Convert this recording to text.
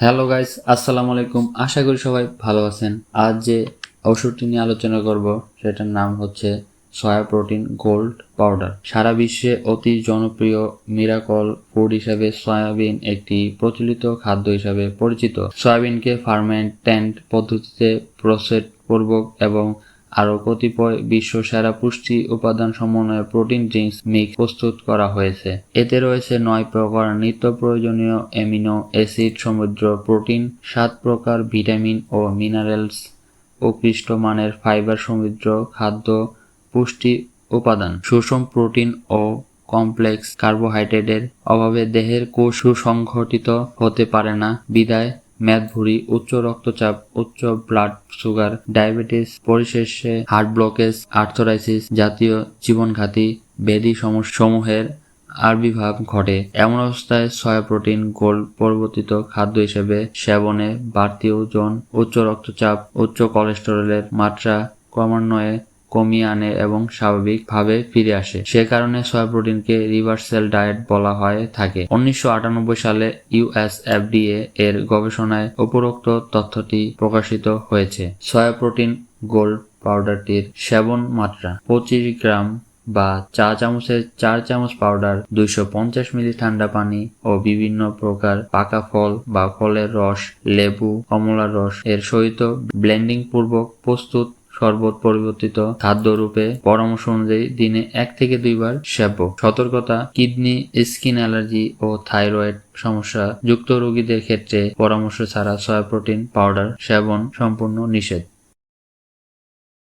Hello guys আসসালামু আলাইকুম আশা করি সবাই ভালো আছেন। আজ যে ওষুধটি নিয়ে আলোচনা করব, সেটার নাম হচ্ছে সয়া প্রোটিন গোল্ড পাউডার সারা বিশ্বে অতি জনপ্রিয় মিরাকল ফুড হিসেবে সয়াবিন একটি প্রচলিত খাদ্য হিসাবে পরিচিত। সয়াবিনকে ফার্মেন্টেন্ট পদ্ধতিতে প্রসেস পূর্বক এবং আরও কতিপয় বিশ্ব সেরা পুষ্টি উপাদান সমন্বয়ে প্রোটিন ড্রিঙ্কস মিক্স প্রস্তুত করা হয়েছে। এতে রয়েছে নয় প্রকার নিত্য প্রয়োজনীয় অ্যামিনো অ্যাসিড সমুদ্র প্রোটিন, সাত প্রকার ভিটামিন ও মিনারেলস উৎকৃষ্ট মানের ফাইবার সমৃদ্ধ খাদ্য, পুষ্টি উপাদান, সুষম প্রোটিন ও কমপ্লেক্স কার্বোহাইড্রেটের অভাবে দেহের কোষ সুসংগঠিত হতে পারে না। বিদায়। মেদভুঁড়ি উচ্চ রক্তচাপ, উচ্চ ব্লাড সুগার ডায়াবেটিস পরিশেষে হার্ট ব্লকেজ আর্থরাইসিস জাতীয় জীবনঘাতী ব্যাধি সমূহের আবির্ভাব ঘটে। এমন অবস্থায় সয়া প্রোটিন গোল পরিবর্তিত খাদ্য হিসেবে সেবনে বাড়তি ওজন, উচ্চ রক্তচাপ, উচ্চ কোলেস্টেরলের মাত্রা ক্রমান্বয়ে কমিয়ে আনে এবং স্বাভাবিকভাবে ফিরে আসে। সে কারণে সয়া প্রোটিনকে রিভার্সাল ডায়েট বলা হয়ে, থাকে। উনিশশো আটানব্বই সালে ইউএসএফডিএ এর গবেষণায় উপরোক্ত তথ্যটি প্রকাশিত হয়েছে। সয়া প্রোটিন গোল্ড পাউডারটির সেবন মাত্রা, পঁচিশ গ্রাম বা চা চামচের চার চামচ পাউডার, দুইশো পঞ্চাশ মিলি ঠান্ডা পানি ও বিভিন্ন প্রকার পাকা ফল বা ফলের রস, লেবু, কমলার রস এর সহিত ব্লেন্ডিং পূর্বক প্রস্তুত শরবত পরিবর্তিত খাদ্যরূপে পরামর্শ অনুযায়ী দিনে এক থেকে দুইবার সেব্য সতর্কতা, কিডনি, স্কিন অ্যালার্জি ও থাইরয়েড সমস্যা যুক্ত রোগীদের ক্ষেত্রে পরামর্শ ছাড়া সয়া প্রোটিন পাউডার, সেবন সম্পূর্ণ নিষেধ।